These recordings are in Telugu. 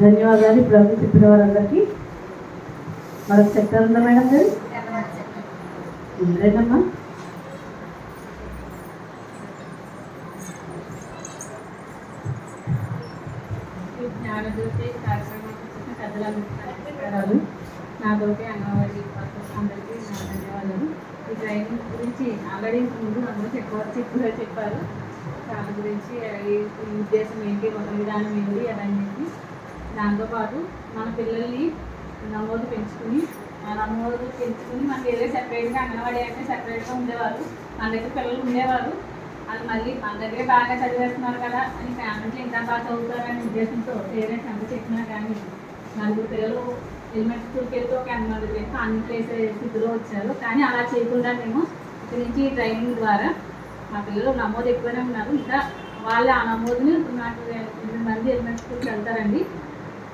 ధన్యవాదాలు. ఇప్పుడు అన్ని చెప్పిన వారందరికీ మరొక సెక్టర్ ఉందా మేడం గారు? రేనమ్మా జ్ఞానజ్యోతి కార్యక్రమం చేసిన నాతోటి అంగన్వాడీ వర్కర్స్ అందరికీ నా ధన్యవాదాలు. ఈ ట్రైనింగ్ గురించి ఆల్రెడీ ముందు అందరూ చెప్పారు చెప్పారు చెప్పారు. దాని గురించి ఈ ఉద్దేశం ఏంటి ఒక విధానం ఏంటి అవన్నీ దాంతోపాటు మన పిల్లల్ని నమోదు పెంచుకుని ఆ నమోదు పెంచుకుని మనకి ఏదో సెపరేట్గా అంగన్వాడీ అంటే సెపరేట్గా ఉండేవారు. మన దగ్గర పిల్లలు ఉండేవారు. అది మళ్ళీ మన దగ్గరే బాగా చదివేస్తున్నారు కదా అని ఫ్యామిలీ ఇంకా బాగా చదువుతారనే ఉద్దేశంతో పేరెంట్స్ అంత చెప్పినా కానీ నలుగురు పిల్లలు హెల్మెట్ స్కూల్కి వెళ్తే ఒక ఎనభై అన్ని కాన్వెంట్ వేసే స్థితిలో వచ్చారు. కానీ అలా చేయకుండా మేము ఇక్కడి నుంచి ఈ ట్రైనింగ్ ద్వారా మా పిల్లలు నమోదు ఎక్కువనే ఉన్నారు. ఇంకా వాళ్ళ ఆ నమోదుని నాకు ఎనిమిది మంది ఎలిమెంట్ స్కూల్కి వెళ్తారండి.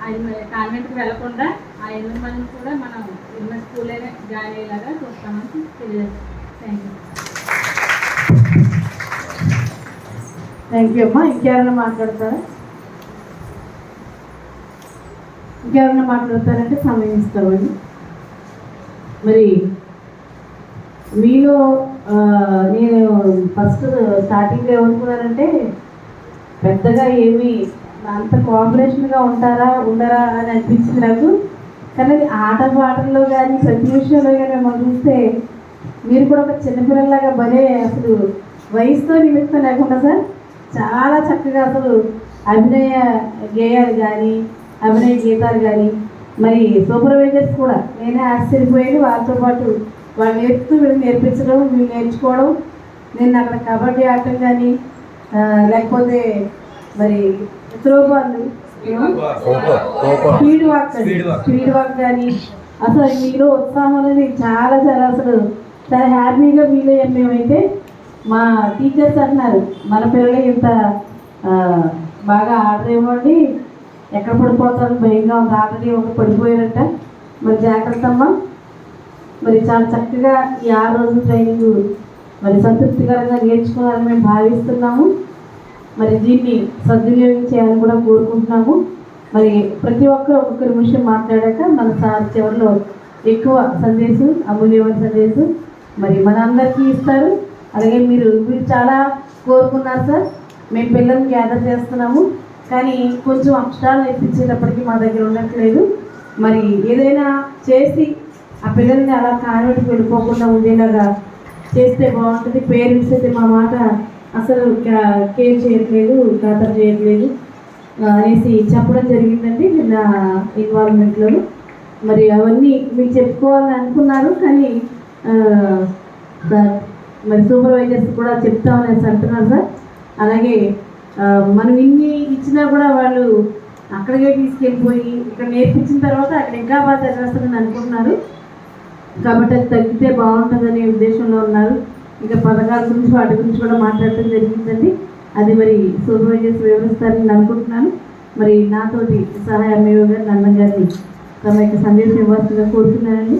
ఆ కాన్వెంట్కి వెళ్ళకుండా ఆ ఎనిమిది మందిని కూడా మనం ఎలిమెంట్ స్కూల్లోనే జాయిన్ అయ్యేలాగా చూస్తామని తెలియజేస్తాం. థ్యాంక్ యూ థ్యాంక్ యూ అమ్మా. ఇంకెవరైనా మాట్లాడతారా? ఇంకెవరైనా మాట్లాడతారంటే సమయం ఇస్తామండి. మరి మీలో నేను ఫస్ట్ స్టార్టింగ్లో ఏమనుకున్నానంటే పెద్దగా ఏమి అంత కోఆపరేషన్గా ఉంటారా ఉండరా అని అనిపించింది నాకు. కానీ అది ఆట పాటల్లో కానీ ప్రతి విషయంలో కానీ మనం చూస్తే మీరు కూడా ఒక చిన్నపిల్లలాగా భలే అసలు వయసుతో నిమిత్తం లేకుండా సార్ చాలా చక్కగా అసలు అభినయ గేయాలు కానీ అభినయ గీతాలు కానీ మరి సూపర్వైజర్స్ కూడా నేనే ఆశ్చర్యపోయాను వారితో పాటు వాళ్ళు నేర్పుతూ వీళ్ళు నేర్పించడం వీళ్ళు నేర్చుకోవడం. నేను అక్కడ కబడ్డీ ఆడటం కానీ లేకపోతే మరి throw ball speed walk. Speed walk కానీ అసలు మీలో ఉత్సాహం అనేది చాలా చాలా అసలు. చాలా హ్యాపీగా ఫీల్ అయ్యాం మేమైతే మా టీచర్స్ అంటున్నారు మన పిల్లలు ఇంత బాగా ఆడరేమోండి ఎక్కడ పడిపోతారు? భయంగా ఉంది. ఆల్రెడీ ఒక పడిపోయారంట. మరి జాగ్రత్త అమ్మా మరి చాలా చక్కగా ఈ ఆరు రోజుల ట్రైనింగ్ మరి సంతృప్తికరంగా నేర్చుకున్నారని మేము భావిస్తున్నాము. మరి దీన్ని సద్వినియోగం చేయాలని కూడా కోరుకుంటున్నాము. మరి ప్రతి ఒక్కరు ఒక్కొక్కరి విషయం మాట్లాడాక మన సార్ చివరిలో ఎక్కువ సందేశం అమూల్యమైన సందేశం మరి మన అందరికీ ఇస్తారు. అలాగే మీరు మీరు చాలా కోరుకున్నారు సార్. మేము పిల్లల్ని గ్యాదర్ చేస్తున్నాము. కానీ కొంచెం అక్షరాలు నేర్పించేటప్పటికి మా దగ్గర ఉండట్లేదు. మరి ఏదైనా చేసి ఆ పిల్లల్ని అలా కాన్వెంట్కి వెళ్ళిపోకుండా ఉండేలాగా చేస్తే బాగుంటుంది. పేరెంట్స్ అయితే మా మాట అసలు కేర్ చేయట్లేదు ఖాతరు చేయట్లేదు. అనేసి చెప్పడం జరిగిందండి నిన్న ఇన్వాల్వ్మెంట్లో మరి అవన్నీ మీకు చెప్పుకోవాలని అనుకున్నారు కానీ మరి సూపర్వైజర్స్ కూడా చెప్తామని అంటున్నారు సార్. అలాగే మనం ఇన్ని ఇచ్చినా కూడా వాళ్ళు అక్కడికే తీసుకెళ్ళిపోయి ఇక్కడ నేర్పించిన తర్వాత అక్కడ ఇంకా బాగా చదివేస్తారని అనుకుంటున్నారు. కాబట్టి అది తగ్గితే బాగుంటుందనే ఉద్దేశంలో ఉన్నారు. ఇంకా పథకాల గురించి వాటి గురించి కూడా మాట్లాడటం జరిగిందండి. అది మరి సూపర్వైజర్స్ వివరిస్తారని అనుకుంటున్నాను. మరి నాతోటి సహాయ అమ్మయ్య గారు నన్న గారిని తమ యొక్క సందేశం ఇవ్వాల్సిందిగా కోరుతున్నానండి.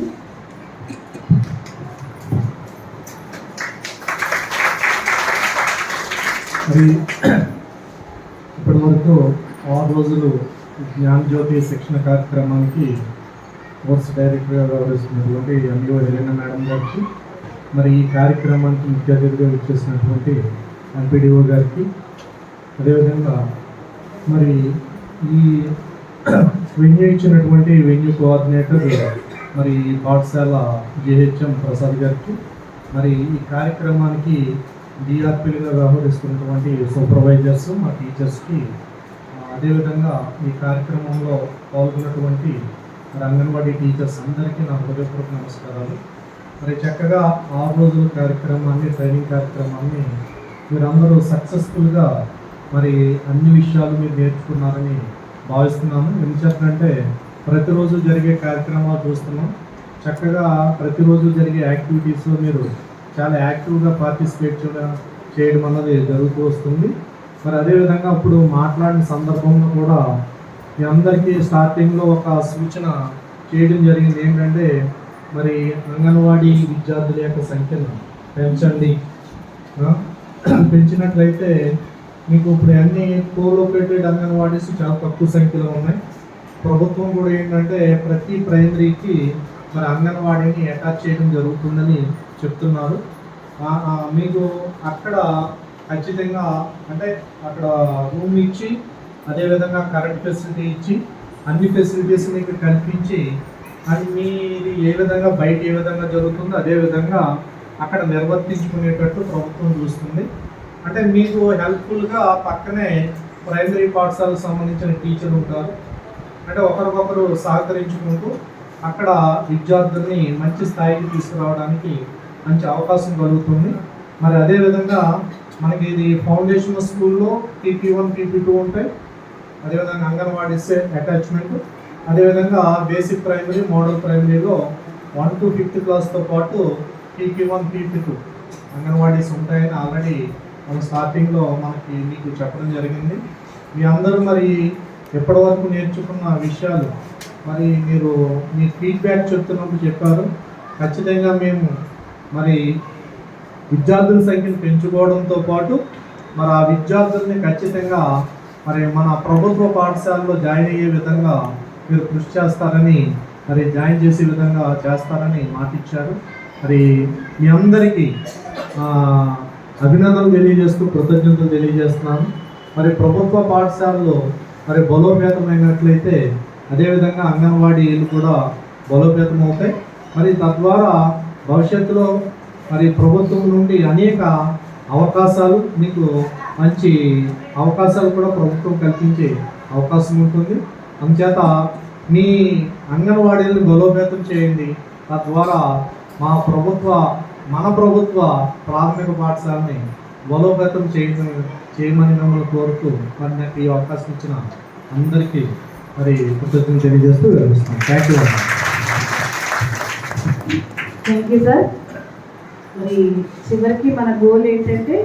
మరి ఇప్పటి వరకు ఆరు రోజులు జ్ఞానజ్యోతి శిక్షణ కార్యక్రమానికి కోర్స్ డైరెక్టర్గా వ్యవహరిస్తున్నటువంటి ఎంఈఓ హెలెనా మేడం గారికి మరి ఈ కార్యక్రమానికి ముఖ్య అతిథిగా వచ్చేసినటువంటి ఎంపీడీఓ గారికి అదేవిధంగా మరి ఈ వెన్యూ ఇచ్చినటువంటి వెన్యూ కోఆర్డినేటర్ మరి పాఠశాల జిహెచ్ఎం ప్రసాద్ గారికి మరి ఈ కార్యక్రమానికి డిఆర్పీలుగా వ్యవహరిస్తున్నటువంటి సూపర్వైజర్స్ మా టీచర్స్కి అదేవిధంగా ఈ కార్యక్రమంలో పాల్గొన్నటువంటి మరి అంగన్వాడీ టీచర్స్ అందరికీ నా హృదయపూర్వక నమస్కారాలు. మరి చక్కగా ఆరు రోజుల కార్యక్రమాన్ని ట్రైనింగ్ కార్యక్రమాన్ని మీరందరూ సక్సెస్ఫుల్గా మరి అన్ని విషయాలు మీరు నేర్చుకున్నారని భావిస్తున్నాను ఎందుచేతంటే ప్రతిరోజు జరిగే కార్యక్రమాలు చూస్తున్నాం. చక్కగా ప్రతిరోజు జరిగే యాక్టివిటీస్లో మీరు చాలా యాక్టివ్గా పార్టిసిపేట్ చేయడం చేయడం అన్నది జరుగుతూ వస్తుంది. మరి అదేవిధంగా ఇప్పుడు మాట్లాడిన సందర్భంలో కూడా మీ అందరికీ స్టార్టింగ్లో ఒక సూచన చేయడం జరిగింది. ఏంటంటే మరి అంగన్వాడీ విద్యార్థుల యొక్క సంఖ్యను పెంచండి. పెంచినట్లయితే మీకు ఇప్పుడు అన్ని కోలోకేటెడ్ అంగన్వాడీస్ చాలా తక్కువ సంఖ్యలో ఉన్నాయి. ప్రభుత్వం కూడా ఏంటంటే ప్రతి ప్రైమరీకి మరి అంగన్వాడీని అటాచ్ చేయడం జరుగుతుందని చెప్తున్నారు. మీకు అక్కడ ఖచ్చితంగా అంటే అక్కడ రూమ్ ఇచ్చి అదేవిధంగా కరెంట్ ఫెసిలిటీ ఇచ్చి అన్ని ఫెసిలిటీస్ మీకు కల్పించి అది మీది ఏ విధంగా బయట ఏ విధంగా జరుగుతుందో అదే విధంగా అక్కడ నిర్వర్తించుకునేటట్టు ప్రభుత్వం చూస్తుంది. అంటే మీకు హెల్ప్ఫుల్గా పక్కనే ప్రైమరీ పాఠశాలకు సంబంధించిన టీచర్ ఉంటారు. అంటే ఒకరికొకరు సహకరించుకుంటూ అక్కడ విద్యార్థుల్ని మంచి స్థాయికి తీసుకురావడానికి మంచి అవకాశం కలుగుతుంది. మరి అదేవిధంగా మనకి ఇది ఫౌండేషన్ స్కూల్లో పీపీ వన్ పీపీ టూ ఉంటాయి. అదేవిధంగా అంగన్వాడీస్ అటాచ్మెంట్ అదేవిధంగా బేసిక్ ప్రైమరీ మోడల్ ప్రైమరీలో వన్ టు ఫిఫ్త్ క్లాస్తో పాటు PP one PP two anganwadis ఉంటాయని ఆల్రెడీ మనం స్టార్టింగ్లో మనకి మీకు చెప్పడం జరిగింది. మీ అందరూ మరి ఎప్పటి వరకు నేర్చుకున్న విషయాలు? మరి మీరు మీ ఫీడ్బ్యాక్ చెప్తున్నప్పుడు చెప్పారు. ఖచ్చితంగా మేము మరి విద్యార్థుల సంఖ్యను పెంచుకోవడంతో పాటు మరి ఆ విద్యార్థుల్ని ఖచ్చితంగా మరి మన ప్రభుత్వ పాఠశాలలో జాయిన్ అయ్యే విధంగా మీరు కృషి చేస్తారని మరి జాయిన్ చేసే విధంగా చేస్తారని మాటిచ్చారు. మరి మీ అందరికీ అభినందనలు తెలియజేస్తూ కృతజ్ఞతలు తెలియజేస్తున్నాను. మరి ప్రభుత్వ పాఠశాలలో మరి బలోపేతమైనట్లయితే అదేవిధంగా అంగన్వాడీలు కూడా బలోపేతం అవుతాయి మరి తద్వారా భవిష్యత్తులో మరి ప్రభుత్వం నుండి అనేక అవకాశాలు మీకు మంచి అవకాశాలు కూడా ప్రభుత్వం కల్పించే అవకాశం ఉంటుంది. అందుచేత మీ అంగన్వాడీలను బలోపేతం చేయండి. తద్వారా మా ప్రభుత్వ మన ప్రభుత్వ ప్రాథమిక పాఠశాలని బలోపేతం చేయడం చేయమని మిమ్మల్ని కోరుతూ మరి నాకు ఈ అవకాశం ఇచ్చిన అందరికీ మరి కృతజ్ఞతలు తెలియజేస్తూ వివరిస్తాను thank you thank you sir మరి చివరికి మన గోల్ ఏంటంటే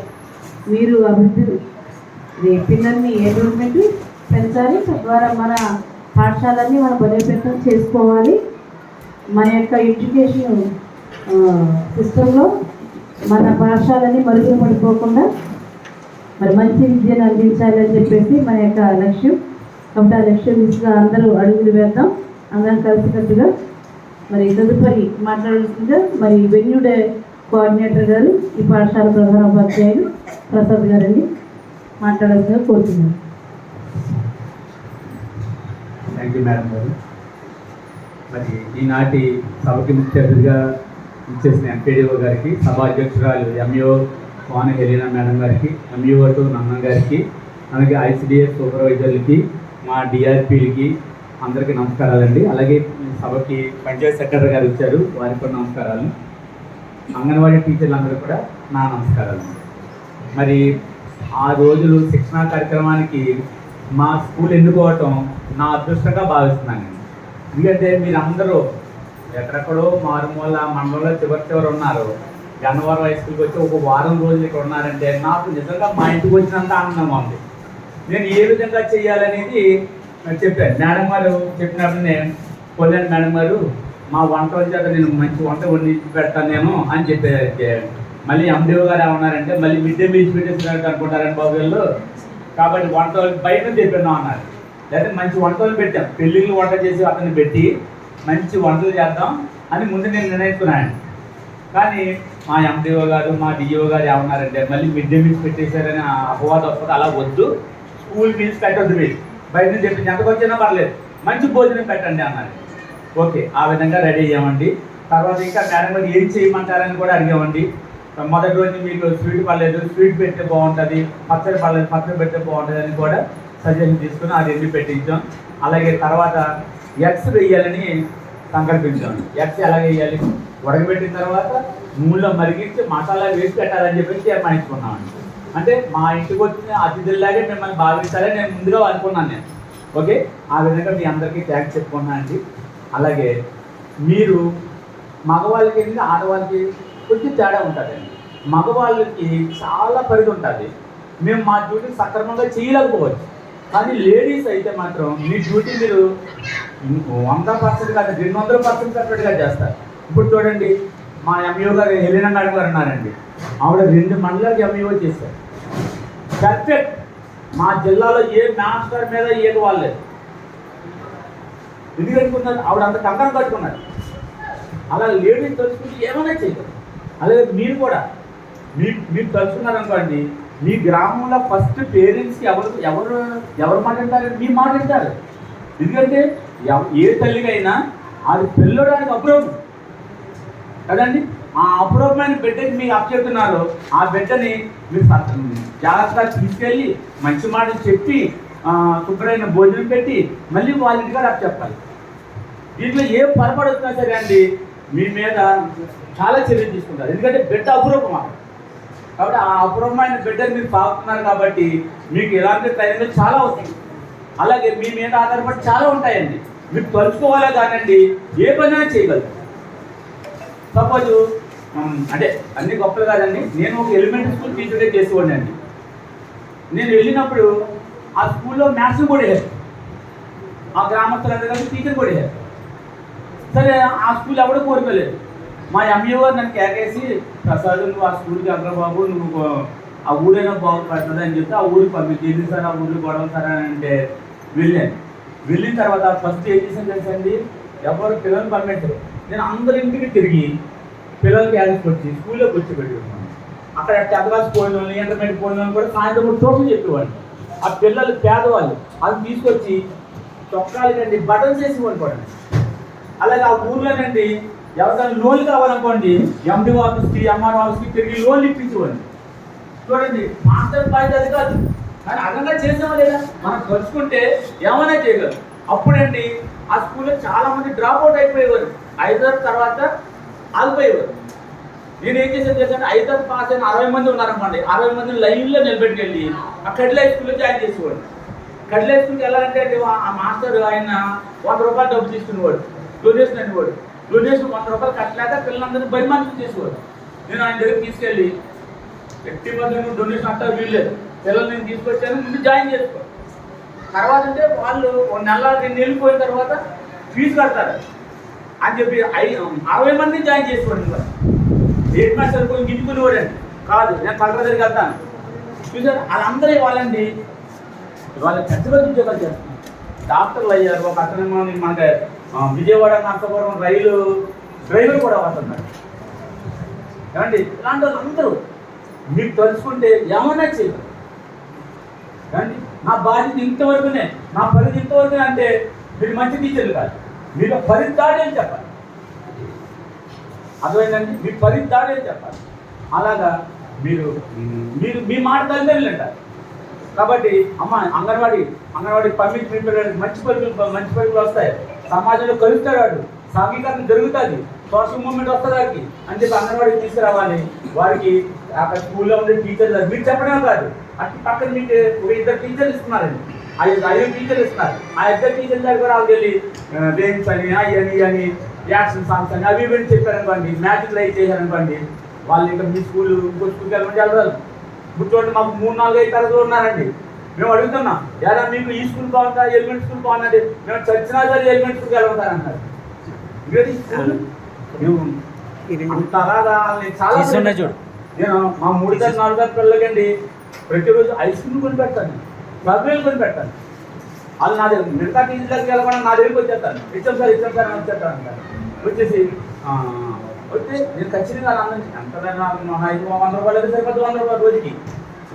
మీరు అభివృద్ధి పిల్లల్ని పిల్లల్ని ఎన్రోల్మెంట్ పెంచాలి? తద్వారా మన పాఠశాలన్నీ మనం బలోపేతం చేసుకోవాలి. మన యొక్క ఎడ్యుకేషన్ సిస్టంలో మన పాఠశాలని మరుగున పడిపోకుండా మరి మంచి విద్యను అందించాలి అని చెప్పేసి మన యొక్క లక్ష్యం. కాబట్టి ఆ లక్ష్యం దిశగా అందరూ అడుగులు వేద్దాం. అందరం కలిసికట్టుగా మరి తదుపరి మాట్లాడుతుందిగా మరి వెన్యూడే కోఆర్డినేటర్ గారు ఈ పాఠశాల ప్రధాన ఉపాధ్యాయులు ప్రసాద్ గారిని మాట్లాడాల్సిందిగా కోరుతున్నాను. థ్యాంక్ యూ మేడం గారు. మరి ఈనాటి సభకి ముఖ్య అతిథిగా ఇచ్చేసిన ఎంపీడీఓ గారికి సభా అధ్యక్షురాలు ఎంఈఓ వాన హెలీనా మేడం గారికి ఎంఈఓ టు నన్న గారికి అలాగే ఐసిడిఎస్ సూపర్వైజర్లకి మా డిఆర్పీలకి అందరికీ నమస్కారాలండి. అలాగే సభకి పంచాయత్ సెక్రటరీ గారు ఇచ్చారు వారికి కూడా నమస్కారాలు. అంగన్వాడీ టీచర్లు అందరూ కూడా నా నమస్కారాలు. మరి ఆ రోజులు శిక్షణా కార్యక్రమానికి మా స్కూల్ ఎన్నుకోవటం నా అదృష్టంగా భావిస్తున్నాను. ఎందుకంటే మీరందరూ ఎక్కడెక్కడో మారుమూల మండలంలో చివరి చివరి ఉన్నారు. గన్నవరం హై స్కూల్కి వచ్చి ఒక వారం రోజులు ఇక్కడ ఉన్నారంటే నాకు నిజంగా మా ఇంటికి వచ్చినంత ఆనందంగా ఉంది. నేను ఏ విధంగా చేయాలనేది చెప్పాను. మేడం గారు చెప్పినప్పుడు నేను కొల్లాను మేడం గారు మా వంట వచ్చాక నేను మంచి వంట వండి పెడతాను నేను అని చెప్పే మళ్ళీ ఎండిఓ గారు ఏమన్నారంటే మళ్ళీ మిడ్ డే మీల్స్ పెట్టేస్తున్నట్టు అనుకుంటారని బాబు వీళ్ళు కాబట్టి వంట బయట చెప్పినాం అన్నారు. లేదా మంచి వంటలు పెట్టాం. పెళ్ళిళ్ళు వంట చేసి అతన్ని పెట్టి మంచి వంటలు చేద్దాం అని ముందు నేను నిర్ణయించుకున్నాను కానీ మా ఎండిఓ గారు మా డిఓ గారు ఏమన్నారంటే మళ్ళీ మిడ్ డే మీల్స్ పెట్టేశారని ఆ అపవాదం వస్తుంది అలా వద్దు. స్కూల్ మీల్స్ పెట్టొద్దు మీరు. బయట నుంచి చెప్పింది ఎంతకు వచ్చినా పర్లేదు. మంచి భోజనం పెట్టండి అన్నారు. ఓకే ఆ విధంగా రెడీ అయ్యామండి తర్వాత ఇంకా మేడం గారు ఏం చేయమంటారని కూడా అడిగామండి. మొదటి రోజు మీకు స్వీట్ పర్లేదు స్వీట్ పెడితే బాగుంటుంది పచ్చడి పర్లేదు పచ్చడి పెడితే బాగుంటుంది అని కూడా సజెషన్ తీసుకుని అది రెండు పెట్టించాం. అలాగే తర్వాత ఎగ్స్ వేయాలని సంకల్పించాం. ఎగ్స్ ఎలా వేయాలి? ఉడకబెట్టిన తర్వాత నూనెలో మరిగించి మసాలా వేసి పెట్టాలని చెప్పి తీర్మానించుకున్నామండి. అంటే మా ఇంటికి వచ్చిన అతిథుల్లాగే మిమ్మల్ని భావించాలని నేను ముందుగా అనుకున్నాను నేను. ఓకే ఆ విధంగా మీ అందరికీ థ్యాంక్స్ చెప్పుకున్నాను అండి అలాగే మీరు మగవాళ్ళకి ఏంటి ఆడవాళ్ళకి కొంచెం తేడా ఉంటుందండి. మగవాళ్ళకి చాలా పరిధి ఉంటుంది. మేము మా డ్యూటీ సక్రమంగా చేయలేకపోవచ్చు. కానీ లేడీస్ అయితే మాత్రం మీ డ్యూటీ మీరు వంద పర్సెంట్ కాదు రెండు వందల పర్సెంట్ కరెక్ట్గా చేస్తారు. ఇప్పుడు చూడండి మా ఎంఈఓ గారు హెలినా మేడం గారు ఉన్నారండి. ఆవిడ రెండు మండలాలకు ఎంఈఓ చేశారు. పర్ఫెక్ట్ మా జిల్లాలో ఏ మాస్టర్ మీద ఏది వాళ్ళలేదు ఎందుకు అనుకున్నారు ఆవిడ అంత కంకణం కట్టుకున్నారు అలా లేడీని తలుచుకుంటే ఏమైనా చేయదు అలాగే మీరు కూడా. మీ మీరు తలుచుకున్నారనుకోండి మీ గ్రామంలో ఫస్ట్ పేరెంట్స్కి ఎవరు ఎవరు ఎవరు మాట్లాడతారు? మీ మాట్లాడతారు ఎందుకంటే ఏ తల్లికైనా అది పిల్లడానికి అప్రూవ్ కదండి? ఆ అప్రూవమైన బిడ్డకి మీకు అప్పచెప్తున్నారు ఆ బిడ్డని మీరు జాగ్రత్తగా తీసుకెళ్ళి మంచి మాటలు చెప్పి శుభ్రమైన భోజనం పెట్టి మళ్ళీ వాళ్ళ ఇంటిగా నాకు చెప్పాలి. దీంట్లో ఏ పొరపాటు వచ్చినా సరే అండి మీ మీద చాలా చర్యలు తీసుకుంటారు. ఎందుకంటే బిడ్డ అపురూపం కాబట్టి ఆ అపురూపమైన బిడ్డని మీరు పాపుతున్నారు కాబట్టి మీకు ఎలాంటి ట్రైనింగ్ చాలా అవుతుంది అలాగే మీ మీద ఆధారపడి చాలా ఉంటాయండి. మీరు తలుచుకోవాలా కానండి ఏ పనైనా చేయగలరు. సపోజ్ అంటే అన్ని గొప్పలు కాదండి నేను ఒక ఎలిమెంటరీ స్కూల్ టీచర్గా చేసుకోండి అండి. నేను వెళ్ళినప్పుడు ఆ స్కూల్లో మ్యాథ్స్ కూడా వేయాలి ఆ గ్రామస్తులందరూ కలిసి టీచర్ కూడా వేయాలి సరే ఆ స్కూల్ ఎవడో కోరుకోలేదు. మా ఎంఈఓ గారు నన్ను కేకేసి ప్రసాద్ నువ్వు ఆ స్కూల్కి వెళ్ళరా బాబు నువ్వు ఆ ఊరైనా బాగుపడుతుంది అని చెప్తే ఆ ఊరికి పంపించేది సార్ ఆ ఊరికి గొడవ సార్ అని అంటే వెళ్ళాను. వెళ్ళిన తర్వాత ఫస్ట్ ఏం చేసాను తెలుసండి ఎవరు పిల్లలు పంపించారు. నేను అందరి ఇంటికి తిరిగి పిల్లలకి యాదకి వచ్చి స్కూల్లో కూర్చోబెట్టుకున్నాను అక్కడ టెన్ క్లాస్ పోయిన వాళ్ళని ఇంటర్మీడియట్ పోయిన వాళ్ళని కూడా సాయంత్రం కూడా ట్యూషన్ చెప్పేవాడిని. ఆ పిల్లలు పేదవాళ్ళు అది తీసుకొచ్చి చొక్కాలు కండి బటన్స్ వేసి కొనుక్కోండి. అలాగే ఆ ఊర్లోనండి ఎవరికైనా లోన్లు కావాలనుకోండి ఎండి ఆఫీస్కి ఎంఆర్ ఆఫీస్కి తిరిగి లోన్లు ఇప్పించేవాడిని చూడండి మాస్టర్ బాధ్యత అది కాదు. కానీ అదన్నా చేసామా లేదా? మనం తలుచుకుంటే ఏమైనా చేయగలరు అప్పుడండి ఆ స్కూల్లో చాలా మంది డ్రాప్ అవుట్ అయిపోయేవారు. ఐదారు తర్వాత ఆగిపోయేవారు. నేను ఏం చేసేది తెలుసంటే ఐదారు పాస్ అయిన అరవై మంది ఉన్నారనుకోండి అరవై మంది లైన్లో నిలబెట్టుకెళ్ళి ఆ కడిలే స్కూల్లో జాయిన్ చేసేవాడు కడిలే స్కూల్కి వెళ్ళాలంటే ఆ మాస్టర్ ఆయన వంద రూపాయలు డబ్బు తీసుకునేవాడు డొనేషన్ అనేవాడు. డొనేషన్ వంద రూపాయలు కట్టలేక పిల్లలందరినీ బరిమానం చేసేవాడు. నేను ఆయన దగ్గర తీసుకెళ్ళి ఎట్టి మంది డొనేషన్ అంతా వీల్లేదు. పిల్లలు నేను తీసుకొచ్చాను ముందు జాయిన్ చేసుకో. తర్వాత అంటే వాళ్ళు ఒక నెల రెండు నెలలు పోయిన తర్వాత ఫీజు కడతారు. అని చెప్పి ఐ అరవై మంది జాయిన్ చేసుకోండి గేట్ మాస్టర్ పోయి గిట్టుకునేవాడండి కాదు నేను కలరా దగ్గరికి వెళ్తాను. చూసారు? వాళ్ళందరూ ఇవ్వాలండి. వాళ్ళ పెద్ద పెద్ద ఉద్యోగాలు చేస్తున్నారు. డాక్టర్లు అయ్యారు ఒక అతను మనకి విజయవాడ నర్సాపురం రైలు డ్రైవర్ కూడా వస్తున్నారు. ఏమండి? ఇలాంటి వాళ్ళందరూ మీరు తలుచుకుంటే ఏమన్నా చేయగలరు ఏమండి? నా బాధ్యత ఇంతవరకునే నా పరిధి ఇంతవరకునే అంటే మీరు మంచి టీచర్లు కాదు. మీరు పరిధి దాడి అని చెప్పాలి. అర్థమైందండి? మీ పరిధి చెప్పాలి. అలాగా మీరు మీరు మీ మాట తల్లిదండ్రులు అంటారు కాబట్టి అమ్మ అంగన్వాడీ అంగన్వాడీ పంపించి మీ పిల్లలకి మంచి పరుగులు మంచి పరుగులు వస్తాయి. సమాజంలో కలుస్తాడు వాడు. సాంఘికరణ జరుగుతుంది. సోషల్ మూవ్మెంట్ వస్తుంది వాడికి. అని చెప్పి అంగన్వాడీకి తీసుకురావాలి. వారికి అక్కడ స్కూల్లో ఉండే టీచర్లు మీరు చెప్పడం కాదు. అటు పక్కన మీకు ఒక ఇద్దరు టీచర్లు ఇస్తున్నారండి. ఐదు ఐదు టీచర్లు ఇస్తున్నారు. ఆ ఇద్దరు టీచర్ల దగ్గర వాళ్ళకి వెళ్ళి గేమ్స్ అని అని అని యాక్షన్ సాంగ్స్ అని అవి ఇవి చెప్పారనుకోండి మ్యాజిక్ లైట్ చేశారనుకోండి వాళ్ళు ఇంకా మీ స్కూల్ ఇంకో స్కూల్కి వెళ్ళమంటే వెళ్ళరు ఇప్పుడు చూడండి మాకు మూడు నాలుగు ఐదు తరగతులు ఉన్నారండి. మేము అడుగుతున్నాం ఎలా మీకు ఈ స్కూల్ బాగుందా? ఎలిమెంట్ స్కూల్ బాగున్నది మేము చచ్చినా సరే ఎలిమెంట్ స్కూల్కి వెళ్ళమంటారంటారు చాలా చూడు. నేను మా మూడు సార్లు నాలుగు సార్లు పిల్లలకండి ప్రతిరోజు ఐస్ క్రీమ్ కొని పెడతాను సబ్వేలు కొని పెడతాను వాళ్ళు నా దగ్గర మిగతా టీచర్లకు వెళ్ళకుండా నా దగ్గరికి వచ్చేస్తాను ఇచ్చాం సార్ ఇచ్చాం సార్ అని వచ్చేస్తాను అంటారు. వచ్చేసి వస్తే నేను ఖచ్చితంగా అలా ఎంత ఐదు వంద రూపాయలు సరిపోతుంది వంద రూపాయలు రోజుకి.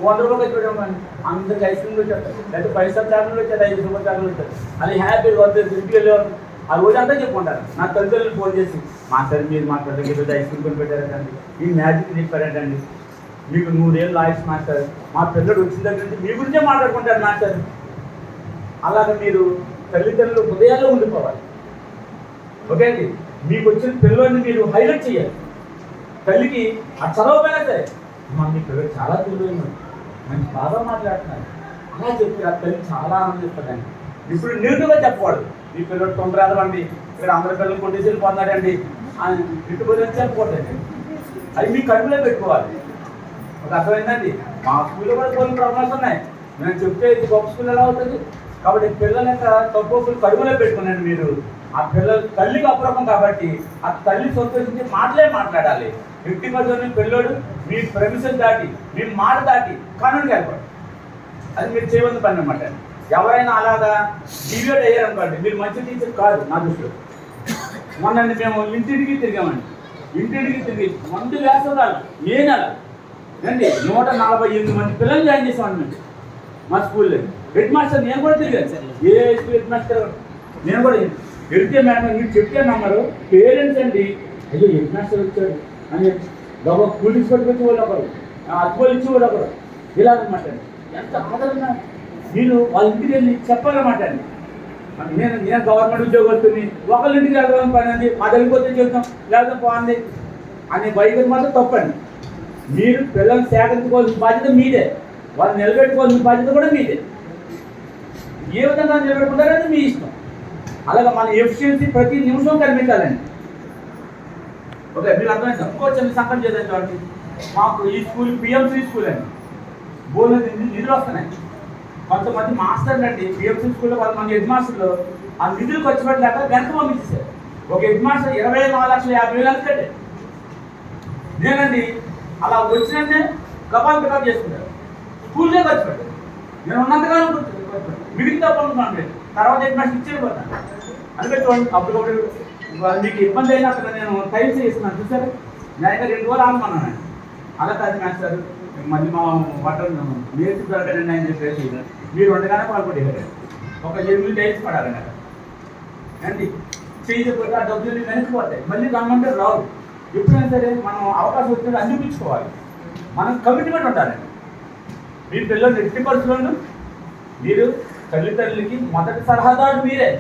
వంద రూపాయలు వచ్చి చూడమని అందరికి ఐస్ క్రీమ్ వచ్చేస్తారు లేకపోతే పైసలు చాకులు వచ్చేది ఐదు రూపాయలు చాకులు వచ్చారు అది హ్యాపీగా వస్తుంది ఇంటికి వెళ్ళేవారు ఆ రోజు అంతా చెప్పుకుంటారు. నా తల్లిదండ్రులు ఫోన్ చేసి మా సార్ మీరు మాట్లాడలేదు ఈరోజు ఐస్ క్రీమ్ కొని పెట్టారండి ఈ మ్యాజిక్ చెప్పారంటండి మీకు నూరేళ్ళు ఆయుష్ మాస్టర్. మా పిల్లడు వచ్చిన దగ్గర నుంచి మీ గురించే మాట్లాడుకుంటారు మాస్టర్. అలాగ మీరు తల్లిదండ్రులు హృదయాల్లో ఉండిపోవాలి. ఓకే అండి? మీకు వచ్చిన పిల్లల్ని మీరు హైలైట్ చేయాలి. తల్లికి ఆ చదవకపోయినా సరే. మా మీ పిల్లలు చాలా తెలివైన మంచి బాగా మాట్లాడుతున్నారు అలా చెప్పి ఆ తల్లి చాలా ఆనందిస్తుందండి. ఇప్పుడు నీటుగా చెప్పకూడదు. మీ పిల్లలు తొందర రాదండి. ఇక్కడ అందరి పిల్లలు కొట్టేసి వెళ్ళిపోతున్నాడండి. అని ఇటు గురించి చెప్పకూడదండి అది మీ కడుపులో పెట్టుకోవాలి. ఒక అర్థమైందండి? మా స్కూల్లో కూడా కొన్ని ప్రాబ్లమ్స్ ఉన్నాయి. నేను చెప్తే ఇది గొప్ప స్కూల్ ఎలా అవుతుంది? కాబట్టి పిల్లల యొక్క తప్పులు కడుగులో పెట్టుకున్నాను మీరు. ఆ పిల్లలు తల్లికి అపూర్వం కాబట్టి ఆ తల్లి సంతోషించి మాటలే మాట్లాడాలి. వ్యక్తిగతంగా పిల్లోడు మీ ప్రమిషన్ దాటి మీ మాట దాటి కానుడికి వెళ్ళిపోడు. అది మీరు చేయవలసిన పని అనమాట ఎవరైనా అలాగా డివేట్ అయ్యారనుకోండి మీరు మంచి టీచర్ కాదు నా దృష్టిలో. మొన్న మేము ఇంటింటికి తిరిగామండి. ఇంటింటికి తిరిగి మందు వేసవరాలు ఏ నెల అండి నూట నలభై ఎనిమిది మంది పిల్లలు జాయిన్ చేసామండి. మా స్కూల్లో. హెడ్ మాస్టర్ నేను కూడా తిరిగాను. ఏ స్కూల్ హెడ్ మాస్టర్ నేను కూడా వెళ్తే మేడం మీరు చెప్తాను అన్నారు పేరెంట్స్ అండి. అయ్యో హెడ్ మాస్టర్ వచ్చాడు అని బాబా కూలీస్ పట్టుకొచ్చి వాళ్ళు ఒకరు అత్తుకోలు ఇచ్చి కూడా ఒకరు ఇలా అనమాట ఎంత ఆదరణ. నేను వాళ్ళ ఇంటికి వెళ్ళి చెప్పాలన్నమాట అండి. నేను నేను గవర్నమెంట్ ఉద్యోగస్తుని ఒకళ్ళ ఇంటికి వెళ్ళడం పని అండి మా దగ్గరికి వస్తే చెప్తాం లేకపోతే బాగుంది అనే బైక్ మాత్రం తప్పండి. మీరు పిల్లల్ని సేకరించుకోవాల్సిన బాధ్యత మీదే. వాళ్ళు నిలబెట్టుకోవాల్సిన బాధ్యత కూడా మీదే. ఏ విధంగా నిలబెట్టుకుంటారని మీ ఇష్టం. అలాగే మన ఎఫిషియన్సీ ప్రతి నిమిషం కనిపించాలండి. ఓకే మీరు అర్థమైంది ఇంకో చిన్న సంకటం చేద్దాం చూడండి. మాకు ఈ స్కూల్ పిఎంసీ స్కూల్ అండి. బోర్డు నిధులు వస్తున్నాయి. కొంతమంది మాస్టర్లు అండి. పిఎంసీ స్కూల్లో కొంతమంది హెడ్ మాస్టర్లు ఆ నిధులు ఖర్చు పెట్టలేక గంట పంపించేశారు. ఒక హెడ్ మాస్టర్ ఇరవై నాలుగు లక్షల యాభై వేలు కట్టాడు నేనండి అలా వచ్చినంటే కపాల్ పికప్ చేసుకుంటారు స్కూల్నే ఖర్చు పెట్టారు నేను ఉన్నంతకాలం ఖర్చు పెట్టాను. మిగిలిన తర్వాత హెడ్ మాస్టర్ ఇచ్చేది పోతాను అందుకే చూడండి అప్పుడు వాళ్ళు మీకు ఇబ్బంది అయినా అక్కడ నేను టైల్స్ చేస్తున్నాను చూసారు? నేను రెండు రోజులు ఆగమన్నాను అలా అది మ్యాచ్ సార్ మళ్ళీ మా వంటలు నేర్చుకుంటారండి ఆయన చెప్పేసి మీరు ఉండగానే పాల్పడేశారు ఒక ఎనిమిది టైల్స్ పడాలండి అక్కడ అండి చేయకపోతే ఆ డబ్బులు వెనక్కిపోతాయి మళ్ళీ రమ్మంటే రావు. ఎప్పుడైనా సరే మనం అవకాశం వచ్చినట్టు అందిపించుకోవాలి మనం కమిట్మెంట్ ఉండాలండి మీ పిల్లలు ఎట్టి పరిస్థితుల్లో మీరు తల్లిదండ్రులకి మొదటి సలహాదారు మీరే.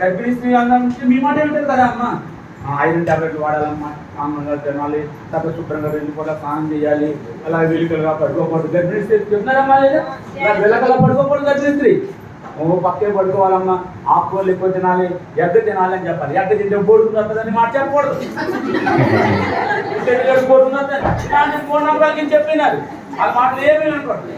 గర్భిణీ స్త్రీ అన్నంటే మీ మాట ఉంటుంది కదా అమ్మ. ఐరన్ టాబ్లెట్లు వాడాలమ్మా. ఆనందంగా తినాలి తర్వాత శుభ్రంగా వెళ్ళిపోవడం స్నానం చేయాలి అలా వెలుకలుగా పడుకోకూడదు. గర్భిణీ స్త్రీ చెప్తున్నారమ్మా లేదా? ఇలా వెలకలా పడుకోకూడదు గర్భిణీ స్త్రీ. ఓ పక్కే పడుకోవాలమ్మా. ఆకుకూరలు ఎక్కువ తినాలి ఎగ్గ తినాలి అని చెప్పాలి. ఎగ్గ తింటే బోర్డు వస్తుందని మాట చెప్పకూడదు మూడు నమ్మకాలకి చెప్పినారు. ఆ మాటలు ఏమీ అనుకోండి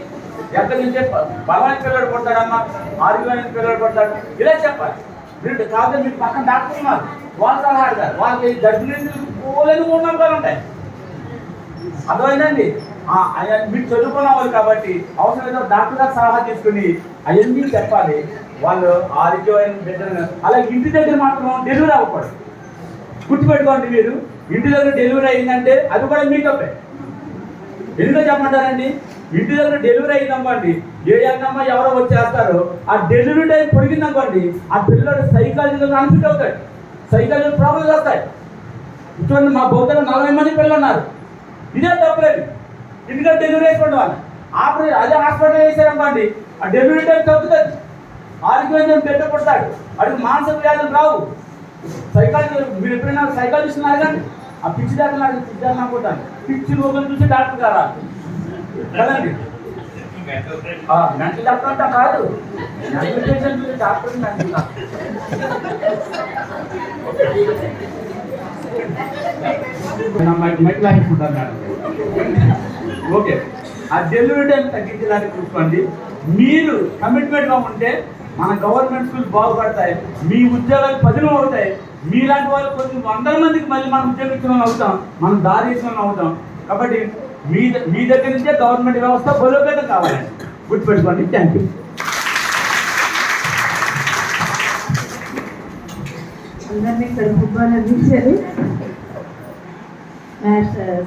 ఎక్కడి నుంచి? బలమైన పిల్లడు కొడతాడమ్మా ఆరోగ్యమైన పిల్లడు కొడతాడు ఇలా చెప్పాలి. మీరు కాదు మీరు పక్కన డాక్టర్ ఉన్నారు. వాళ్ళు సలహా అడగారు వాళ్ళకి గర్భిణీ పోలేని మూడు నమ్మకాలు ఉంటాయి. అర్థమైందండి? మీరు చదువుకున్న వాళ్ళు కాబట్టి అవసరమైతే డాక్టర్ గారు సలహా తీసుకుని అవన్నీ చెప్పాలి. వాళ్ళు ఆరోగ్యమైన బిడ్డలు అలాగే ఇంటి దగ్గర మాత్రం డెలివరీ అవ్వకూడదు. గుర్తుపెట్టుకోండి మీరు. ఇంటి దగ్గర డెలివరీ అయిందంటే అది కూడా మీకప్పే ఎందుకో చెప్పమంటారండి? ఇంటి దగ్గర డెలివరీ అయిందనుకోండి ఏ అన్నమ్మ ఎవరో వచ్చేస్తారో ఆ డెలివరీ టైం పొడిగిందనుకోండి ఆ పిల్లడు సైకాలజీలో అన్ఫిట్ అవుతాడు. సైకాలజీ ప్రాబ్లమ్స్ వస్తాయి. చూడండి మా బౌద్ధలో నలభై మంది పిల్లలు ఉన్నారు. ఇదే తప్పలేదు. ఇంటికాడ డెలివరీ వేసుకోండి వాళ్ళు. ఆపరేషన్ అదే హాస్పిటల్ వేసారనుకోండి ఆ డెలివరీ టైం తగ్గుతుంది. ఆరోగ్యం బిడ్డ పుడతాడు. అడిగి మానసిక వ్యాధులు రావు. సైకాలజీ మీరు ఎప్పుడైనా సైకాలజిస్ట్ అడగండి ఆ పిచ్చి డాక్టర్ నాకు పిచ్చి డాక్టర్ అనుకుంటాను పిచ్చి రోగులు చూసి డాక్టర్ గారా మెంటల్ డాక్టర్ అంట కాదు. మెంటల్ పేషెంట్ చూసి డాక్టర్ మెంటల్ డాక్టర్ మెట్లా వేసుకుంటాను మేడం ఓకే. ఆ డెలివరీ టైం తగ్గించడానికి చూసుకోండి. మీరు కమిట్మెంట్గా ఉంటే మన గవర్నమెంట్ స్కూల్ బాగుపడతాయి. మీ ఉద్యోగాలు పదిలం అవుతాయి. మీలాంటి వాళ్ళు కొన్ని వందల మందికి మళ్ళీ మనం ఉద్యోగించిన అవుతాం. మనం దారి అవుతాం. కాబట్టి మీ మీ దగ్గర నుంచే గవర్నమెంట్ వ్యవస్థ బలోపేతం కావాలండి గుర్తుపెట్టుకోండి థ్యాంక్ యూ అందరినీ ఇక్కడ ఫుట్బాల్ అందించారు.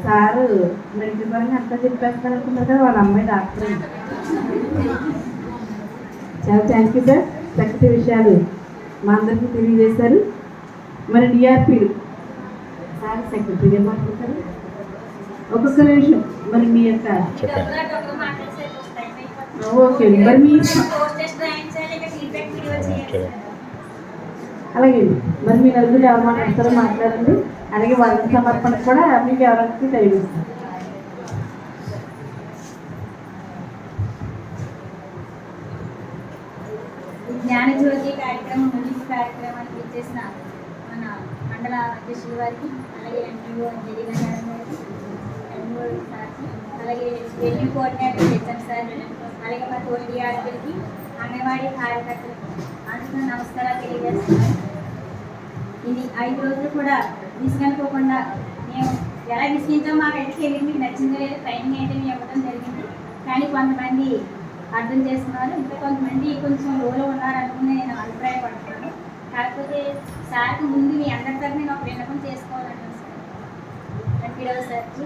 సారు మెడికల్ పరంగా అంతా చెప్పేస్తారు అనుకున్నారు కదా వాళ్ళ అమ్మాయి డాక్టర్ చాలా థ్యాంక్ యూ సార్ చక్కటి విషయాలు మా అందరికీ తెలియజేశారు. మరి డిఆర్పీలు సార్ సెక్రటరీ ఏం మాట్లాడతారు? ఒక్కొక్క నిమిషం. మరి మీ యొక్క ఓకే మరి మీ అలాగే మరి మీ నలుగురు ఎవరు మాట్లాడతారో మాట్లాడండి. అలాగే వర్గ సమర్పణ కూడా మీకు ఎవరికి ఇస్తాం. జ్ఞానజ్యోతి కార్యక్రమం ముగింపు కార్యక్రమానికి ఇచ్చేసిన మన మండల అధ్యక్షుల వారికి అలాగే ఎంపీఓ అంజలి గారు గారికి ఎంఓ అలాగే వెల్యూ కోఆర్డినేటర్ హెచ్ఎం సార్ అలాగే మా తోటి డిఆర్పీలకి అంగన్వాడీ కార్యకర్తలకు అందరూ నమస్కారాలు తెలియజేస్తున్నాను. ఇది ఐదు రోజులు కూడా విసుగనుకోకుండా మేము ఎలా విసిగించామో మాకైతే తెలియదు మీకు నచ్చిందో లేదో ట్రైనింగ్ అయితే మేము ఇవ్వడం జరిగింది. కానీ కొంతమంది అర్థం చేస్తున్నారు ఇంకా కొంతమంది కొంచెం లోలో ఉన్నారనుకుని నేను అభిప్రాయపడుతున్నాను. కాకపోతే సార్కి ముందు మీ అందరి తరఫున నేను ఒక విన్నపం చేసుకోవాలంటాను సార్. సార్కి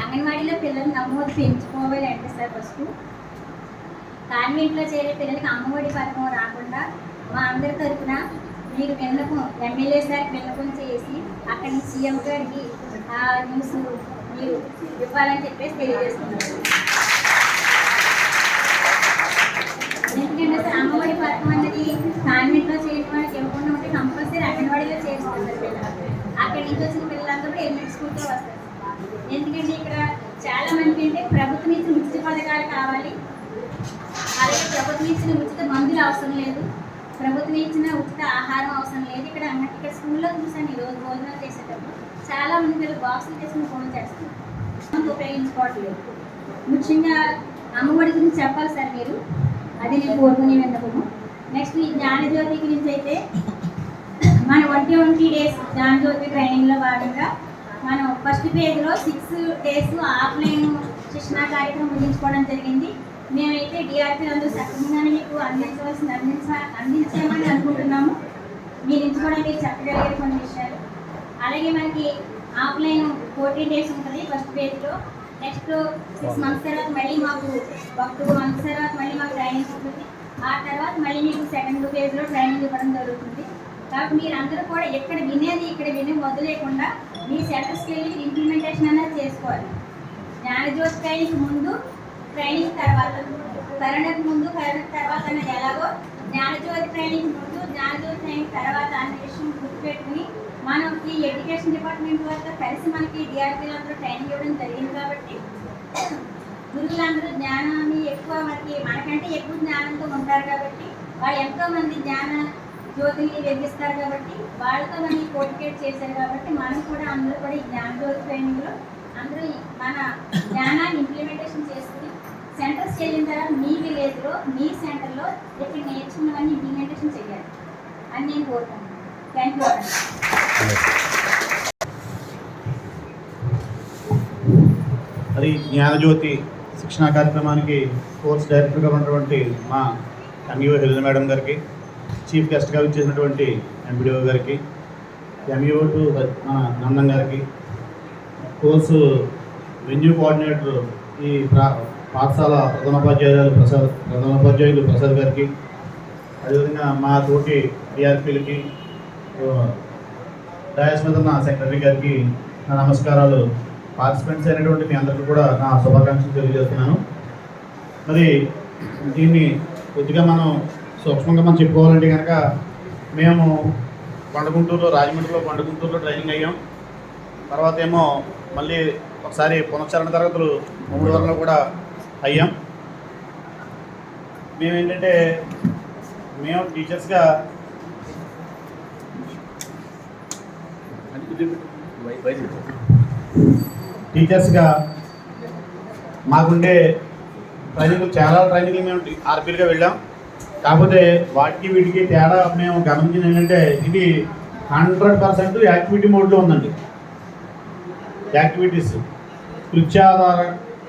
అంగన్వాడీలో పిల్లలు నమోదు పెంచుకోవాలి అంటే సార్ ఫస్ట్ కాన్వెంట్లో చేరే పిల్లలకి అమ్మఒడి పథకం రాకుండా మా అందరి తరఫున మీరు విన్నపం ఎమ్మెల్యే సార్ విన్నపం చేసి అక్కడి నుంచి సీఎం గారికి ఆ న్యూస్ మీరు ఇవ్వాలని చెప్పేసి తెలియజేస్తున్నారు ఎందుకంటే సార్ అమ్మఒడి పథకం అనేది కాన్వెంట్లో చేయడం వాళ్ళకి ఇవ్వకుండా ఉంటే కంపల్సరీ అంగన్వాడీలో చేస్తారు పిల్లలు. అక్కడి నుంచి వచ్చిన పిల్లలందరూ ఎలిమెంట్ స్కూల్తో వస్తారు. ఎందుకంటే ఇక్కడ చాలా మందికి అంటే ప్రభుత్వం ఇచ్చిన ఉచిత పథకాలు కావాలి. అలాగే ప్రభుత్వం ఇచ్చిన ఉచిత మందులు అవసరం లేదు. ప్రభుత్వం ఇచ్చిన ఉచిత ఆహారం అవసరం లేదు. ఇక్కడ ఇక్కడ స్కూల్లో చూసాను ఈ రోజు భోజనాలు చేసేటప్పుడు. చాలా మంది వీళ్ళు బాక్సులు చేసుకుని ఫోన్ చేస్తున్నారు ఉపయోగించుకోవట్లేదు. ముఖ్యంగా అమ్మఒడి గురించి చెప్పాలి సార్ మీరు. అది నేను కోరుకునే విన్నపము. నెక్స్ట్ ఈ జ్ఞానజ్యోతి గురించి అయితే మన వంటి వంటి డేస్ జ్ఞానజ్యోతి ట్రైనింగ్లో భాగంగా మనం ఫస్ట్ పేజ్లో సిక్స్ డేస్ ఆఫ్లైన్ శిక్షణ కార్యక్రమం ముగించుకోవడం జరిగింది. మేమైతే డిఆర్పీ అందరూ సక్రమంగానే మీకు అందించవలసిన అందించ అందించామని అనుకుంటున్నాము. మీ నుంచి కూడా మీరు చెప్పగలిగే కొన్ని విషయాలు. అలాగే మనకి ఆఫ్లైన్ ఫోర్టీన్ డేస్ ఉంటుంది ఫస్ట్ పేజ్లో నెక్స్ట్ సిక్స్ మంత్స్ తర్వాత మళ్ళీ మాకు ఒక టూ మంత్స్ తర్వాత మళ్ళీ మాకు ట్రైనింగ్ ఉంటుంది. ఆ తర్వాత మళ్ళీ మీకు సెకండ్ పేజ్లో ట్రైనింగ్ ఇవ్వడం జరుగుతుంది. కాబట్టి మీరు అందరూ కూడా ఎక్కడ వినేది ఇక్కడ విని వదిలేకుండా మీ సెంటర్స్కి వెళ్ళి ఇంప్లిమెంటేషన్ అనేది చేసుకోవాలి. జ్ఞానజ్యోతి ట్రైనింగ్ ముందు ట్రైనింగ్ తర్వాత. కరోనాకు ముందు కరోనా తర్వాత అనేది ఎలాగో జ్ఞానజ్యోతి ట్రైనింగ్ ముందు జ్ఞానజ్యోతి ట్రైనింగ్ తర్వాత అనే విషయం గుర్తుపెట్టుకుని మనం ఈ ఎడ్యుకేషన్ డిపార్ట్మెంట్ వాళ్ళతో కలిసి మనకి డిఆర్పీలో అందరూ ట్రైనింగ్ ఇవ్వడం జరిగింది కాబట్టి గురువులందరూ జ్ఞానాన్ని ఎక్కువ మనకి మనకంటే ఎక్కువ జ్ఞానంతో ఉంటారు కాబట్టి వాళ్ళు ఎంతో మంది జ్ఞాన జ్యోతిని వెలిగిస్తారు కాబట్టి వాళ్ళతో మనం కోటికేట్ చేశారు కాబట్టి మనం కూడా అందరూ కూడా ఈ జ్ఞాన జ్యోతి ట్రైనింగ్లో అందరూ మన జ్ఞానాన్ని ఇంప్లిమెంటేషన్ చేసుకుని సెంటర్స్ వెళ్ళిన తర్వాత మీ విలేజ్లో మీ సెంటర్లో ఇక్కడ నేర్చుకున్నవన్నీ ఇంప్లిమెంటేషన్ చేయాలి అని నేను కోరుకుంటున్నాను. థ్యాంక్ యూ అది జ్ఞానజ్యోతి శిక్షణా కార్యక్రమానికి కోర్స్ డైరెక్టర్గా ఉన్నటువంటి మా ఎంఈఓ హెలిన మేడం గారికి చీఫ్ గెస్ట్గా ఇచ్చేసినటువంటి ఎంపీడీఓ గారికి ఎంఈఓ టు మన నందం గారికి కోర్సు వెన్యూ కోఆర్డినేటర్ ఈ ప్రా పాఠశాల ప్రధానోపాధ్యాయులు ప్రసాద్ ప్రధానోపాధ్యాయులు ప్రసాద్ గారికి అదేవిధంగా మా తోటి డిఆర్పీలకి డయాస్ మీద నా సెక్రటరీ గారికి నా నమస్కారాలు. పార్టిసిపెంట్స్ అయినటువంటి మీ అందరికీ కూడా నా శుభాకాంక్షలు తెలియజేస్తున్నాను. మరి దీన్ని కొద్దిగా మనం సూక్ష్మంగా మనం చెప్పుకోవాలంటే కనుక మేము కొండగుంటూరులో రాజమండ్రిలో కొండగుంటూరులో ట్రైనింగ్ అయ్యాం. తర్వాత ఏమో మళ్ళీ ఒకసారి పునశ్చరణ తరగతులు మూడు వరలో కూడా అయ్యాం. మేము ఏంటంటే మేము టీచర్స్గా టీచర్స్గా మాకుండే ట్రైనింగ్ చాలా ట్రైనింగ్లు మేము ఆర్పీలుగా వెళ్ళాం. కాకపోతే వాటికి వీటికి తేడా మేము గమనించిన ఏంటంటే ఇది హండ్రెడ్ పర్సెంట్ యాక్టివిటీ మోడ్లో ఉందండి. యాక్టివిటీస్ కృత్యాధార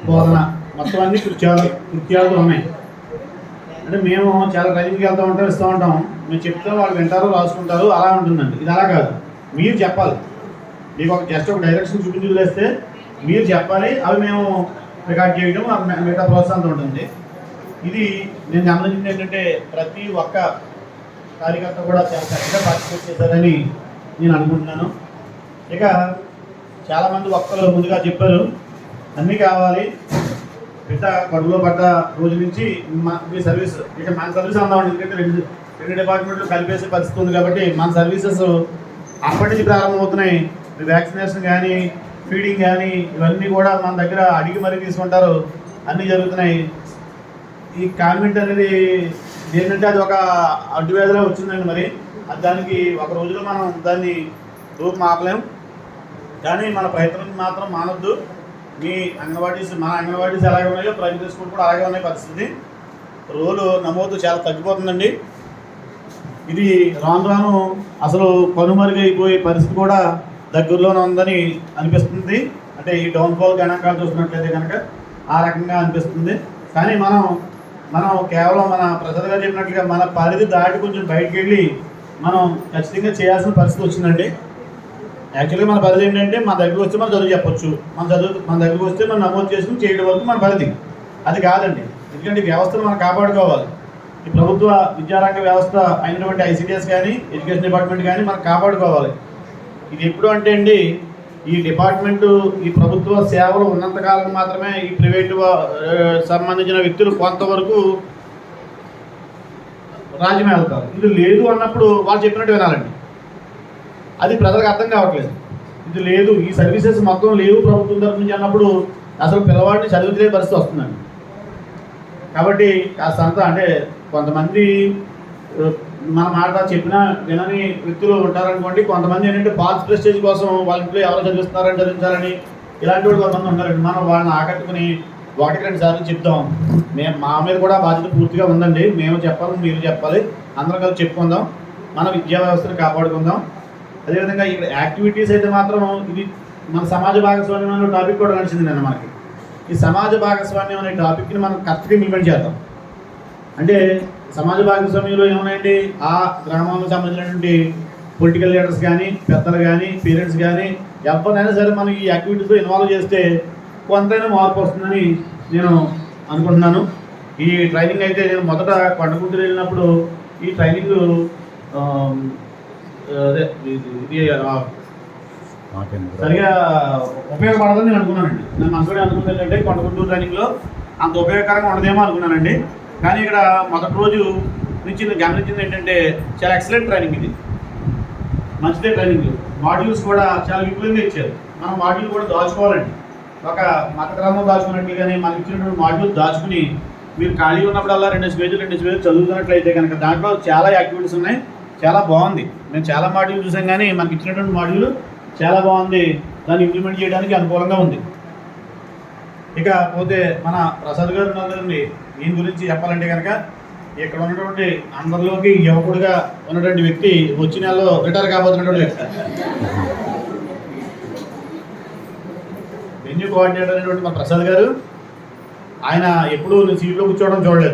బోధన. మొత్తం అన్ని కృత్యాలు కృత్యాలు ఉన్నాయి. అంటే మేము చాలా ట్రైనింగ్కి వెళ్తూ ఉంటాం ఇస్తూ ఉంటాం. మేము చెప్తే వాళ్ళు వింటారు రాసుకుంటారు అలా ఉంటుందండి. ఇది అలా కాదు. మీరు చెప్పాలి. మీకు ఒక జస్ట్ ఒక డైరెక్షన్ చూపించి వదిలేస్తే మీరు చెప్పాలి అవి మేము రికార్డ్ చేయడం మిగతా ప్రోత్సాహం ఉంటుంది. ఇది నేను గమనించింది ఏంటంటే ప్రతి ఒక్క కార్యకర్త కూడా చాలా చక్కగా పార్టిసిపేట్ చేశారని నేను అనుకుంటున్నాను. ఇక చాలామంది ఒక్కరు ముందుగా చెప్పారు అన్నీ కావాలి. బిడ్డ కడుపులో పడ్డ రోజు నుంచి మా మీ సర్వీస్ ఇక మన సర్వీస్ అందామండి ఎందుకంటే రెండు రెండు డిపార్ట్మెంట్లు కలిపేసే పరిస్థితి ఉంది కాబట్టి మన సర్వీసెస్ అప్పటి నుంచి ప్రారంభమవుతున్నాయి. వ్యాక్సినేషన్ కానీ ఫీడింగ్ కానీ ఇవన్నీ కూడా మన దగ్గర అడిగి మరీ తీసుకుంటారు. అన్నీ జరుగుతున్నాయి. ఈ కాన్వెంట్ అనేది ఏంటంటే అది ఒక అడ్డువేదలా వచ్చిందండి మరి. అది దానికి ఒక రోజులో మనం దాన్ని రూపు మాపలేం. కానీ మన ప్రయత్నం మాత్రం మానొద్దు. మీ అంగన్వాడీస్ మన అంగన్వాడీస్ ఎలాగే ఉన్నాయో ప్రైవేట్ స్కూల్ కూడా అలాగే ఉన్నాయి పరిస్థితి. రోలు నమోదు చాలా తగ్గిపోతుందండి. ఇది రాను రాను అసలు కనుమరుగైపోయే పరిస్థితి కూడా దగ్గరలోనే ఉందని అనిపిస్తుంది. అంటే ఈ డౌన్ఫాల్ గణాంకాలు చూసినట్లయితే కనుక ఆ రకంగా అనిపిస్తుంది. కానీ మనం మనం కేవలం మన ప్రసాద్ గారు చెప్పినట్లుగా మన పరిధి దాటి కొంచెం బయటకు వెళ్ళి మనం ఖచ్చితంగా చేయాల్సిన పరిస్థితి వచ్చిందండి. యాక్చువల్గా మన పరిధి ఏంటంటే మన దగ్గరకు వస్తే మనం చదువు చెప్పొచ్చు. మన చదువు మన దగ్గరకు వస్తే మనం నమోదు చేసుకుని చేయడం వరకు మన పరిధి. అది కాదండి. ఎందుకంటే వ్యవస్థను మనం కాపాడుకోవాలి. ఈ ప్రభుత్వ విద్యారంగ వ్యవస్థ అయినటువంటి ఐసీడీఎస్ కానీ ఎడ్యుకేషన్ డిపార్ట్మెంట్ కానీ మనం కాపాడుకోవాలి. ఇది ఎప్పుడు అంటే అండి ఈ డిపార్ట్మెంటు ఈ ప్రభుత్వ సేవలు ఉన్నంతకాలం మాత్రమే ఈ ప్రైవేటు సంబంధించిన వ్యక్తులు కొంతవరకు రాజ్యం వెళ్తారు ఇది లేదు అన్నప్పుడు వాళ్ళు చెప్పినట్టు వినాలండి. అది ప్రజలకు అర్థం కావట్లేదు. ఇది లేదు ఈ సర్వీసెస్ మొత్తం లేవు ప్రభుత్వం తరఫు నుంచి అన్నప్పుడు అసలు పిల్లవాడిని చదివించలే పరిస్థితి వస్తుందండి. కాబట్టి కాస్త అంతా అంటే కొంతమంది మన మాట చెప్పినా వినని వ్యక్తులు ఉంటారనుకోండి కొంతమంది ఏంటంటే పాస్ ప్రెస్టేజ్ కోసం వాళ్ళ ఇంట్లో ఎవరు చదివిస్తున్నారని చదివించాలని ఇలాంటి వాళ్ళు కొంతమంది ఉంటారండి. మనం వాళ్ళని ఆకట్టుకుని ఒకటికి రెండు సార్లు చెప్తాం మేము మా మీద కూడా బాధ్యత పూర్తిగా ఉందండి. మేము చెప్పాలి మీరు చెప్పాలి. అందరం కలిసి చెప్పుకుందాం. మన విద్యా వ్యవస్థను కాపాడుకుందాం. అదేవిధంగా ఇక్కడ యాక్టివిటీస్ అయితే మాత్రం ఇది మన సమాజ భాగస్వామ్యం అనే టాపిక్ కూడా నడిచింది నిన్న మనకి. ఈ సమాజ భాగస్వామ్యం అనే టాపిక్ని మనం కరెక్ట్గా ఇంప్లిమెంట్ చేద్దాం. అంటే సమాజ భాగస్వామ్యంలో ఏమున్నాయండి? ఆ గ్రామాలకు సంబంధించినటువంటి పొలిటికల్ లీడర్స్ కానీ పెద్దలు కానీ పేరెంట్స్ కానీ ఎవరినైనా సరే మనం ఈ యాక్టివిటీస్లో ఇన్వాల్వ్ చేస్తే కొంతైనా మార్పు వస్తుందని నేను అనుకుంటున్నాను. ఈ ట్రైనింగ్ అయితే నేను మొదట కొండకుంటూ వెళ్ళినప్పుడు ఈ ట్రైనింగ్ అదే ఇది- సరిగా ఉపయోగపడదని నేను అనుకున్నానండి. నేను మనసులో అనుకున్నది ఏంటంటే కొండగుంటూరు ట్రైనింగ్లో అంత ఉపయోగకరంగా ఉండదేమో అనుకున్నానండి. కానీ ఇక్కడ మొదటి రోజు నుంచి నేను గమనించింది ఏంటంటే చాలా ఎక్సలెంట్ ట్రైనింగ్ ఇది. మంచిదే ట్రైనింగ్ మాడ్యూల్స్ కూడా చాలా విపులంగా ఇచ్చారు. మనం మాడ్యూల్ కూడా దాచుకోవాలండి. ఒక మత గ్రంథం దాచుకున్నట్లుగానే మనకి ఇచ్చినటువంటి మాడ్యూల్ దాచుకుని మీరు ఖాళీ ఉన్నప్పుడల్లా రెండు పేజీలు రెండు పేజీలు చదువుతున్నట్లయితే కనుక దాంట్లో చాలా యాక్టివిటీస్ ఉన్నాయి. చాలా బాగుంది. మేము చాలా మాడ్యూల్ చూసాం కానీ మనకి ఇచ్చినటువంటి మాడ్యూల్ చాలా బాగుంది. దాన్ని ఇంప్లిమెంట్ చేయడానికి అనుకూలంగా ఉంది. ఇక పోతే మన ప్రసాద్ గారు ఉన్నారు దీని గురించి చెప్పాలంటే కనుక ఇక్కడ ఉన్నటువంటి అందరిలోకి యువకుడిగా ఉన్నటువంటి వ్యక్తి వచ్చి నెలలో రిటైర్ కాబోతున్నటువంటి వ్యక్తి వెన్యూ కోఆర్డినేటర్ అనేటువంటి మన ప్రసాద్ గారు ఆయన ఎప్పుడూ సీట్లో కూర్చోవడం చూడలేదు.